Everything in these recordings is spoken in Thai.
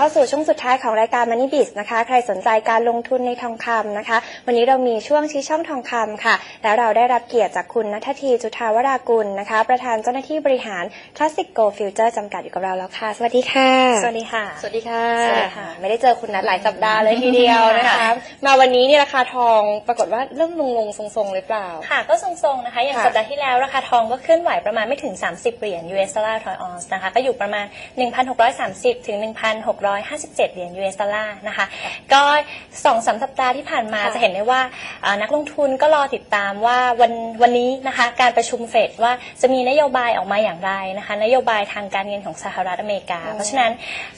เข้าสู่ช่วงสุดท้ายของรายการ Money b i z นะคะ ใครสนใจการลงทุนในทองคำนะคะ วันนี้เรามีช่วงชี้ช่องทองคำค่ะ แล้วเราได้รับเกียรติจากคุณนัททีจุธาวรากุลนะคะ ประธานเจ้าหน้าที่บริหาร Classic Go Future จำกัดอยู่กับเราแล้วค่ะ สวัสดีค่ะ สวัสดีค่ะ สวัสดีค่ะ สวัสดีค่ะ ไม่ได้เจอคุณนัทหลายสัปดาห์เลยทีเดียวนะคะค่ะมาวันนี้เนี่ยราคาทองปรากฏว่าเริ่มลงลงๆทรงๆเลยเปล่า ค่ะ ก็ทรงๆนะคะ อย่างค่ะสัปดาห์ที่แล้วราคาทองก็เคลื่อนไหวประมาณไม่ถึง 30 เหรียญ US ดอลลาร์ทอยออนซ์นะคะ ก็อยู่ประมาณ 1,630ถึง1,657 เหรียญ US ดอลลาร์นะคะ ก็สองสามสัปดาห์ที่ผ่านมาค่ะจะเห็นได้ว่าอ่านักลงทุนก็รอติดตามว่าวันวันนี้นะคะ การประชุมเฟดว่าจะมีนโยบายออกมาอย่างไรนะคะ นโยบายทางการเงินของสหรัฐอเมริกาเพราะฉะนั้น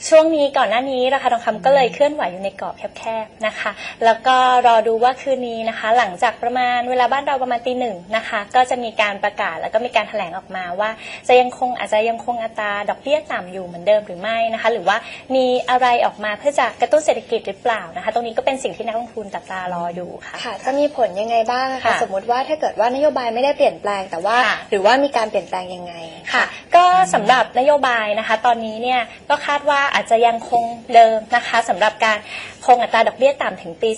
ช่วงนี้ก่อนหน้านี้ราคาทองคำก็เลยเคลื่อนไหวอยู่ในกรอบแคบๆนะคะ แล้วก็รอดูว่าคืนนี้นะคะ หลังจากประมาณเวลาบ้านเราประมาณตีหนึ่งนะคะ ก็จะมีการประกาศแล้วก็มีการแถลงออกมาว่า จะยังคงอาจจะยังคงอัตราดอกเบี้ยต่ำอยู่เหมือนเดิมหรือไม่นะคะ หรือว่ามีอะไรออกมาเพื่อจะกระตุ้นเศรษฐกิจหรือเปล่านะคะ ตรงนี้ก็เป็นสิ่งที่นักลงทุนจับตารอดูค่ะ ค่ะ จะมีผลยังไงบ้างคะค่ะสมมติว่าถ้าเกิดว่านโยบายไม่ได้เปลี่ยนแปลงแต่ว่าค่ะหรือว่ามีการเปลี่ยนแปลงยังไงค่ะ ก็สำหรับนโยบายนะคะ ตอนนี้เนี่ยก็คาดว่าอาจจะยังคงเดิมนะคะสำหรับการคงอัตราดอกเบี้ยต่ำถึงปี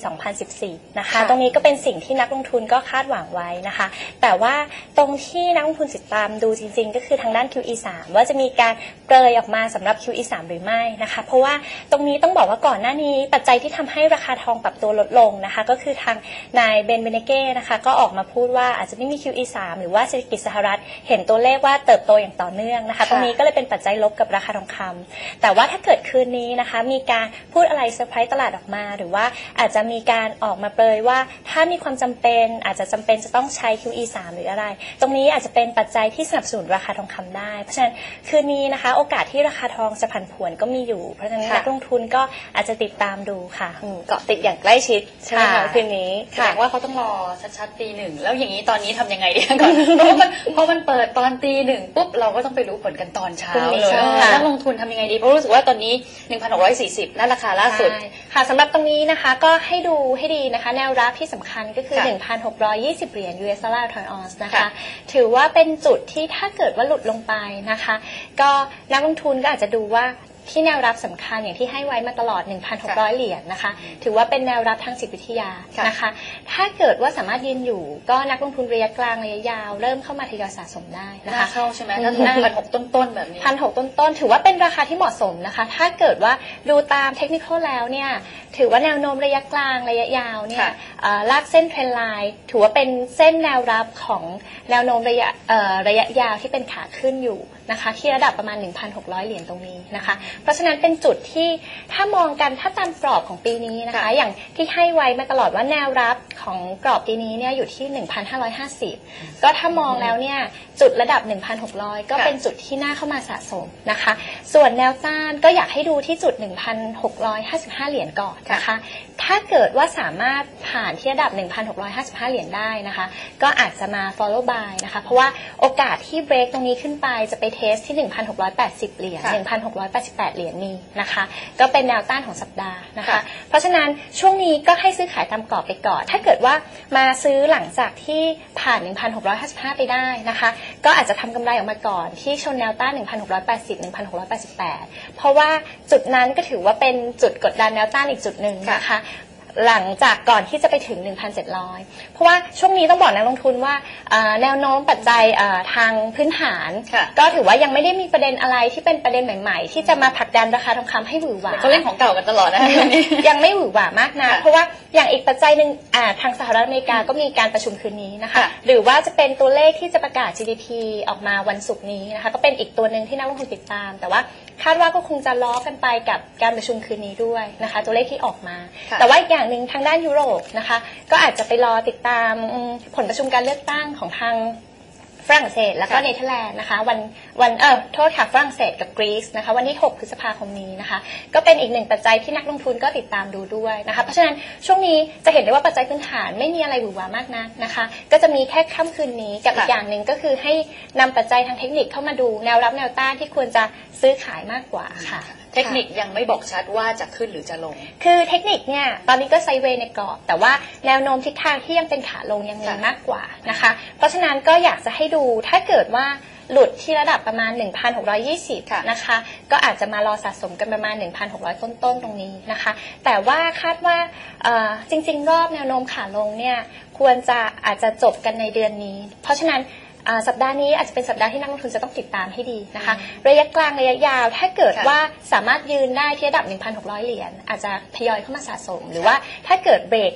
2014 นะคะค่ะตรงนี้ก็เป็นสิ่งที่นักลงทุนก็คาดหวังไว้นะคะ แต่ว่าตรงที่นักลงทุนติดตามดูจริงๆ ก็คือทางด้าน QE3 ว่าจะมีการเปรยออกมาสำหรับ QE3 หรือไม่นะคะ เพราะว่าตรงนี้ต้องบอกว่าก่อนหน้านี้ปัจจัยที่ทำให้ราคาทองปรับตัวลดลงนะคะ ก็คือทางนายเบนเบเนเก้นะคะก็ออกมาพูดว่าอาจจะไม่มี QE3 หรือว่าเศรษฐกิจสหรัฐเห็นตัวเลขว่าเติบโตอย่างต่อเนื่องนะคะตรงนี้ก็เลยเป็นปัจจัยลบกับราคาทองคำแต่ว่าถ้าเกิดคืนนี้นะคะ มีการพูดอะไรเซอร์ไพรส์ตลาดออกมา หรือว่าอาจจะมีการออกมาเปรยว่าถ้ามีความจำเป็นอาจจะจำเป็นจะต้องใช้ QE3 หรืออะไร ตรงนี้อาจจะเป็นปัจจัยที่สนับสนุนราคาทองคำได้ เพราะฉะนั้นคืนนี้นะคะ โอกาสที่ราคาทองจะผันผวนก็มีอยู่ เพราะฉะนั้นค่ะนักลงทุนก็อาจจะติดตามดูค่ะอืมเกาะติดอย่างใกล้ชิดใช่ไหมคะค่ะคืนนี้แสดงว่าเขาต้องรอชัดๆตีหนึ่งแล้วอย่างนี้ตอนนี้ทำยังไงดีก่อนเพราะว่ามันพอมันเปิดตอนตีหนึ่งปุ๊บเราก็ต้องไปรู้ผลกันตอนเช้าพรุ่งนี้เลยใช่นักลงทุนทำยังไงดี เพราะรู้สึกว่าตอนนี้ 1,640 นั่นราคาล่าสุดใช่ค่ะสำหรับตรงนี้นะคะก็ให้ดูให้ดีนะคะ แนวรับที่สำคัญก็คือค่ะ1,620 เหรียญ US ดอลลาร์ทอยออนซ์นะคะค่ะถือว่าเป็นจุดที่ถ้าเกิดว่าหลุดลงไปนะคะ ก็นักลงทุนก็อาจจะดูว่า ที่แนวรับสำคัญอย่างที่ให้ไว้มาตลอด 1,600 เหรียญนะคะ ถือว่าเป็นแนวรับทางจิตวิทยาค่ะนะคะ ถ้าเกิดว่าสามารถยืนอยู่ก็นักลงทุนระยะกลางระยะยาว เริ่มเข้ามาทยอยสะสมได้นะน่าคะเข้าใช่ไหมถ้าถูกพันหกต้นๆแบบนี้พันหกต้นๆ ถือว่าเป็นราคาที่เหมาะสมนะคะ ถ้าเกิดว่าดูตามเทคนิคแล้วเนี่ยถือว่าแนวโน้มระยะกลางระยะยาวเนี่ยค่ะเอ่อลากเส้นเทรนไลน์ถือว่าเป็นเส้นแนวรับของแนวโน้มระยะเอ่อระยะยาวที่เป็นขาขึ้นอยู่นะคะ ที่ระดับประมาณ 1,600 เหรียญตรงนี้นะคะเพราะฉะนั้นเป็นจุดที่ถ้ามองกันถ้าตามกรอบของปีนี้นะคะค่ะอย่างที่ให้ไว้มาตลอดว่าแนวรับของกรอบปีนี้เนี่ยอยู่ที่ 1,550 ก็ถ้ามองแล้วเนี่ยจุดระดับ 1,600 ก็ค่ะเป็นจุดที่น่าเข้ามาสะสมนะคะ ส่วนแนวต้านก็อยากให้ดูที่จุด 1,655 เหรียญก่อนนะคะ ถ้าเกิดว่าสามารถผ่านที่ระดับ 1,655 เหรียญได้นะคะ ก็อาจจะมา follow by นะคะ เพราะว่าโอกาสที่ break ตรงนี้ขึ้นไปจะไปเทสที่ 1,680 เหรียญค่ะ1,688เหรียญมีนะคะ ก็เป็นแนวต้านของสัปดาห์นะคะค่ะเพราะฉะนั้นช่วงนี้ก็ให้ซื้อขายตามกรอบไปก่อน ถ้าเกิดว่ามาซื้อหลังจากที่ผ่าน 1,655 ไปได้นะคะ ก็อาจจะทำกำไรออกมาก่อน ที่ชนแนวต้าน 1,680 1,688 เพราะว่าจุดนั้นก็ถือว่าเป็นจุดกดดันแนวต้านอีกจุดหนึ่งนะคะ หลังจากก่อนที่จะไปถึง 1,700 เพราะว่าช่วงนี้ต้องบอกนักลงทุนว่าเอ่อแนวโน้มปัจจัยเอ่อทางพื้นฐาน ค่ะก็ถือว่ายังไม่ได้มีประเด็นอะไรที่เป็นประเด็นใหม่ ๆ ที่จะมาผลักดันราคาทองคำให้หวือหวา เขาเล่นของเก่ากันตลอดนะตอนนี้ยังไม่หวือหวามากนะ ค่ะเพราะว่าอย่างอีกปัจจัยหนึ่งอ่าทางสหรัฐอเมริกาก็มีการประชุมคืนนี้นะคะ ค่ะ หรือว่าจะเป็นตัวเลขที่จะประกาศ GDP ออกมาวันศุกร์นี้นะคะ ก็เป็นอีกตัวหนึ่งที่นักลงทุนติดตาม แต่ว่าคาดว่าก็คงจะล้อกันไปกับการประชุมคืนนี้ด้วยนะคะ ตัวเลขที่ออกมา ค่ะ แต่ว่าอีกอย่างหนึ่งทางด้านยุโรปนะคะ ก็อาจจะไปรอติดตามอืมผลประชุมการเลือกตั้งของทางฝรั่งเศสแล้วก็ค่ะเนเธอร์แลนด์นะคะวันวันเออโทษค่ะฝรั่งเศสกับกรีซนะคะวันที่ 6 พฤษภาคมนี้นะคะ ก็เป็นอีกหนึ่งปัจจัยที่นักลงทุนก็ติดตามดูด้วยนะคะ เพราะฉะนั้นช่วงนี้จะเห็นได้ว่าปัจจัยพื้นฐานไม่มีอะไรหวือหวามากนักนะคะ ก็จะมีแค่ค่ำคืนนี้กับอีกอย่างหนึ่งก็คือให้นำปัจจัยทางเทคนิคเข้ามาดูแนวรับแนวต้านที่ควรจะซื้อขายมากกว่าค่ะ เทคนิคยังไม่บอกชัดว่าจะขึ้นหรือจะลง คือเทคนิคเนี่ยตอนนี้ก็ไซด์เวย์ในกรอบ แต่ว่าแนวโน้มทิศทางที่ยังเป็นขาลงยังมีค่ะมากกว่านะคะ เพราะฉะนั้นก็อยากจะให้ดูถ้าเกิดว่าหลุดที่ระดับประมาณ 1,620 นะคะ ก็อาจจะมารอสะสมกันประมาณ 1,600 ต้นๆ ตรงนี้นะคะ แต่ว่าคาดว่าเอ่อจริง ๆ รอบแนวโน้มขาลงเนี่ยควรจะอาจจะจบกันในเดือนนี้ เพราะฉะนั้นอ่า สัปดาห์นี้อาจจะเป็นสัปดาห์ที่นักลงทุนจะต้องติดตามให้ดีนะคะ ระยะกลางระยะยาวถ้าเกิดค่ะว่าสามารถยืนได้ที่ระดับ 1,600 เหรียญอาจจะทยอยเข้ามาสะสม หรือว่าถ้าเกิดเบรก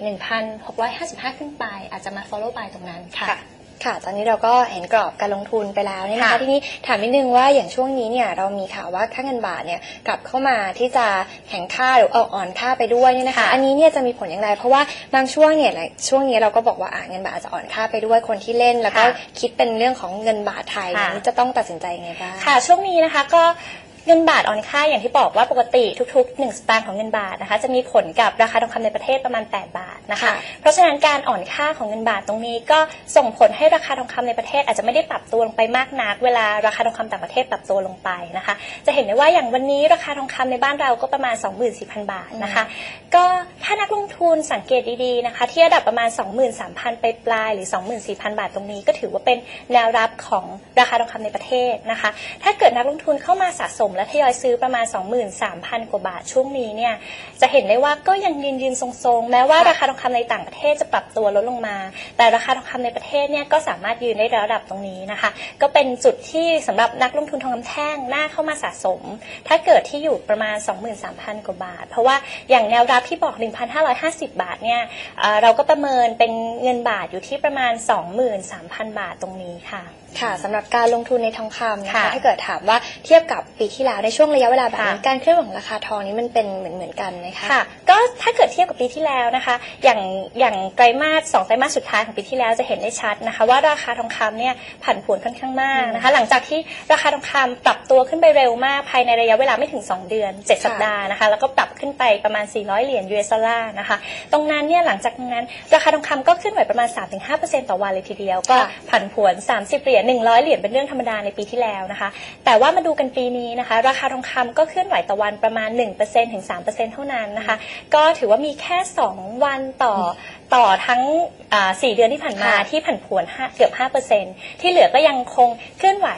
1,655 ขึ้นไป อาจจะมา follow by ตรงนั้นค่ะ ค่ะค่ะ ตอนนี้เราก็เห็นกรอบการลงทุนไปแล้วเนี่ยนะคะค่ะ ทีนี้ถามนิดนึงว่าอย่างช่วงนี้เนี่ยเรามีข่าวว่าค่าเงินบาทเนี่ยกลับเข้ามาที่จะแข็งค่าหรือเอาอ่อนค่าไปด้วยเนี่ยนะคะค่ะอันนี้เนี่ยจะมีผลอย่างไร เพราะว่าบางช่วงเนี่ยช่วงนี้เราก็บอกว่าอ่าเงินบาทอาจจะอ่อนค่าไปด้วยคนที่เล่น แล้วก็ค่ะคิดเป็นเรื่องของเงินบาทไทยค่ะ นี่จะต้องตัดสินใจยังไงบ้าง ค่ะช่วงนี้นะคะก็ เงินบาทอ่อนค่าอย่างที่บอกว่าปกติทุก ๆ 1 สตางค์ของเงินบาทนะคะ จะมีผลกับราคาทองคำในประเทศประมาณ 8 บาทนะคะค่ะเพราะฉะนั้นการอ่อนค่าของเงินบาทตรงนี้ก็ส่งผลให้ราคาทองคำในประเทศ อาจจะไม่ได้ปรับตัวลงไปมากนัก เวลาราคาทองคำต่างประเทศปรับตัวลงไปนะคะ จะเห็นได้ว่าอย่างวันนี้ราคาทองคำในบ้านเราก็ประมาณ 24,000 บาทนะคะ ก็ถ้านักลงทุนสังเกตดีๆนะคะ ที่ระดับประมาณ 23,000 ไปปลายๆหรือ 24,000 บาทตรงนี้ ก็ถือว่าเป็นแนวรับของราคาทองคำในประเทศนะคะ ถ้าเกิดนักลงทุนเข้ามาสะสมและทยอยซื้อประมาณ 23,000 กว่าบาทช่วงนี้เนี่ยจะเห็นได้ว่าก็ยังยืนยืนทรงๆ แม้ว่าราคาทองคำในต่างประเทศจะปรับตัวลดลงมา แต่ราคาทองคำในประเทศเนี่ยก็สามารถยืนได้ระดับตรงนี้นะคะ ก็เป็นจุดที่สำหรับนักลงทุนทองคำแท่งน่าเข้ามาสะสม ถ้าเกิดที่อยู่ประมาณ 23,000 กว่าบาท เพราะว่าอย่างแนวรับที่บอก 1,550 บาทเนี่ยเอ่อเราก็ประเมินเป็นเงินบาทอยู่ที่ประมาณ 23,000 บาทตรงนี้ค่ะ ค่ะสำหรับการลงทุนในทองคำนะคะค่ะถ้าเกิดถามว่าเทียบกับปีที่แล้ว ในช่วงระยะเวลาแบบนี้ค่ะการเคลื่อนไหวของราคาทองนี้มันเป็นเหมือนเหมือนๆกันไหมคะค่ะก็ถ้าเกิดเทียบกับปีที่แล้วนะคะ อย่างอย่างไตรมาสสองไตรมาสสุดท้ายของปีที่แล้วจะเห็นได้ชัดนะคะ ว่าราคาทองคำเนี่ยผันผวนค่อนข้างมากนะคะ หลังจากที่ราคาทองคำปรับตัวขึ้นไปเร็วมากภายในระยะเวลาไม่ถึง 2 เดือน 7 สัปดาห์นะคะ แล้วก็ปรับขึ้นไปประมาณ 400 เหรียญ US ดอลลาร์นะคะ ตรงนั้นเนี่ยหลังจากนั้นราคาทองคำก็ขึ้นไหวประมาณ 3-5%ต่อวันเลยทีเดียว ก็ค่ะผันผวน 30 เหรียญ100 เหรียญเป็นเรื่องธรรมดาในปีที่แล้วนะคะ แต่ว่ามาดูกันปีนี้นะคะราคาทองคำก็เคลื่อนไหวต่อวันประมาณ 1%ถึง 3%เท่านั้นนะคะ ก็ถือว่ามีแค่ 2 วันต่อต่อทั้งอ่า4เดือนที่ผ่านมาค่ะที่ผันผวน5เกือบ 5%ที่เหลือก็ยังคงเคลื่อนไหว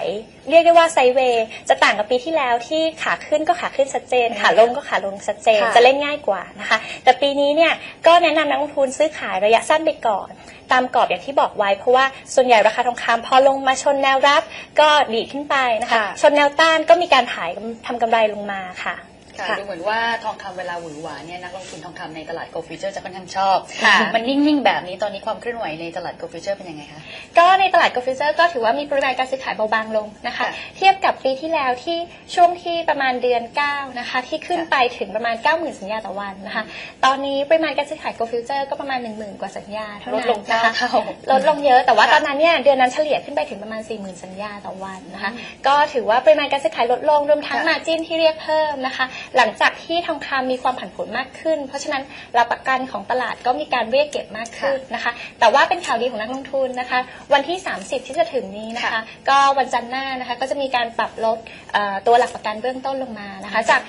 เรียกได้ว่าไซด์เวย์จะต่างกับปีที่แล้วที่ขาขึ้นก็ขาขึ้นชัดเจน ขาลงก็ขาลงชัดเจน ค่ะ จะเล่นง่ายกว่านะคะ แต่ปีนี้เนี่ยก็แนะนำนักลงทุนซื้อขายระยะสั้นไปก่อน ตามกรอบอย่างที่บอกไว้ เพราะว่าส่วนใหญ่ราคาทองคำพอลงมาชนแนวรับก็ดีดขึ้นไปนะคะค่ะชนแนวต้านก็มีการถ่ายทำกำไรลงมาค่ะ ค่ะค่ะดูเหมือนว่าทองคำเวลาหวือหวาเนี่ยนักลงทุนทองคำในตลาดโกลฟิวเจอร์จะค่อนข้างชอบค่ะมันนิ่ง ๆ แบบนี้ตอนนี้ความเคลื่อนไหวในตลาดโกลฟิวเจอร์เป็นยังไงคะก็ในตลาดก o ฟิวเจอร์ก็ถือว่ามีปริมาณการซื้อขายเบาบางลงนะคะค่ะเทียบกับปีที่แล้วที่ช่วงที่ประมาณเดือน 9 นะคะ ที่ขึ้นไปถึงประมาณ 90,000 สัญญาต่อวันนะคะ ตอนนี้ปริมาณการซื้อขาย g o ฟิวเจอร์ก็ประมาณ 10,000 กว่าสัญญาเท่าลนั้ดนลงนะคะเท่าลดลงเยอะแต่ว่าค่ะตอนนั้นเนี่ยเดือนนั้นเฉลี่ยขึ้นไปถึงประมาณ 40,000 สัญญาต่อวันนะคะ ก็ถือว่าปริมาณการซื้อขายลดลงรวมทั้งค่ะมาจิ้นที่เรียกเพิ่มนะคะหลังจากที่ทองคำมีความผันผวนมากขึ้น เพราะฉะนั้นหลักประกันของตลาดก็มีการเรียกเก็บมากขึ้นนะคะ แต่ว่าเป็นข่าวดีของนักลงทุนนะคะ วันที่ 30 ที่จะถึงนี้นะคะค่ะก็วันจันทร์หน้านะคะก็จะมีการปรับลดเอ่อตัวหลักประกันเบื้องต้นลงมานะคะ จาก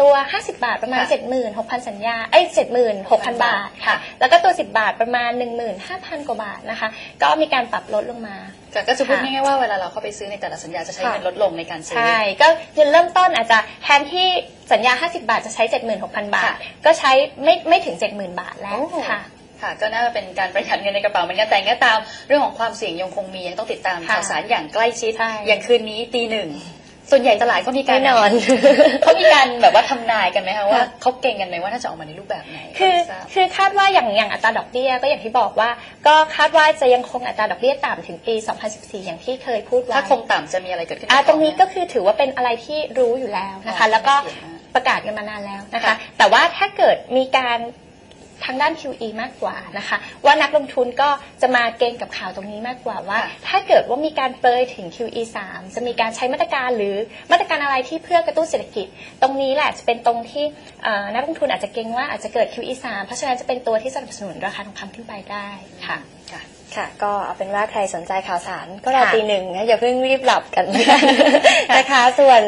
ตัว 50 บาทประมาณ ค่ะ76,000 สัญญา เอ้ย76,000 บาทค่ะ แล้วก็ตัว 10 บาทประมาณ 15,000 กว่าบาทนะคะ ก็มีการปรับลดลงมาแต่ก็จะพูดค่ะง่ายๆว่าเวลาเราเข้าไปซื้อในแต่ละสัญญาจะใช้ค่ะเงินลดลงในการซื้อ ใช่ ก็เงินเริ่มต้นอาจจะแทนที่สัญญา 50 บาทจะใช้ 76,000 บาท ค่ะ ก็ใช้ไม่ไม่ถึง 70,000 บาทแล้วโอ้ค่ะ ค่ะก็น่าจะเป็นการประหยัดเงินในกระเป๋าเหมือนกันแต่ก็ตามเรื่องของความเสี่ยงยังคงมียังต้องติดตามค่ะข่าวสารอย่างใกล้ชิด ใช่อย่างคืนนี้ตีหนึ่ง ส่วนใหญ่ตลาดเขามีการแน่นอนเขามีการแบบว่าทำนายกันไหมคะว่าเขาเก่งกันไหมว่าถ้าจะออกมาในรูปแบบไหนคือไม่ทราบคือคาดว่าอย่างอย่างอัตราดอกเบี้ยก็อย่างที่บอกว่า ก็คาดว่าจะยังคงอัตราดอกเบี้ยต่ำถึงปี 2014 อย่างที่เคยพูดไว้ถ้าคงต่ำจะมีอะไรเกิดขึ้นอ่าต่อตรงนี้ไหมก็คือถือว่าเป็นอะไรที่รู้อยู่แล้วนะคะอ๋อแล้วก็ไม่เกี่ยวนะประกาศกันมานานแล้วนะคะค่ะแต่ว่าถ้าเกิดมีการ ทางด้าน QE มากกว่านะคะ ว่านักลงทุนก็จะมาเก็งกับข่าวตรงนี้มากกว่าว่าค่ะถ้าเกิดว่ามีการเปรยถึง QE 3 จะมีการใช้มาตรการหรือมาตรการอะไรที่เพื่อกระตุ้นเศรษฐกิจ ตรงนี้แหละจะเป็นตรงที่เอ่อนักลงทุนอาจจะเกรงว่าอาจจะเกิด QE 3 เพราะฉะนั้นจะเป็นตัวที่สนับสนุนราคาทองคำขึ้นไปได้ค่ะค่ะค่ะก็เอาเป็นว่าใครสนใจข่าวสารก็รอค่ะตีหนึ่งนะอย่าเพิ่งรีบหลับกันนะคะส่วน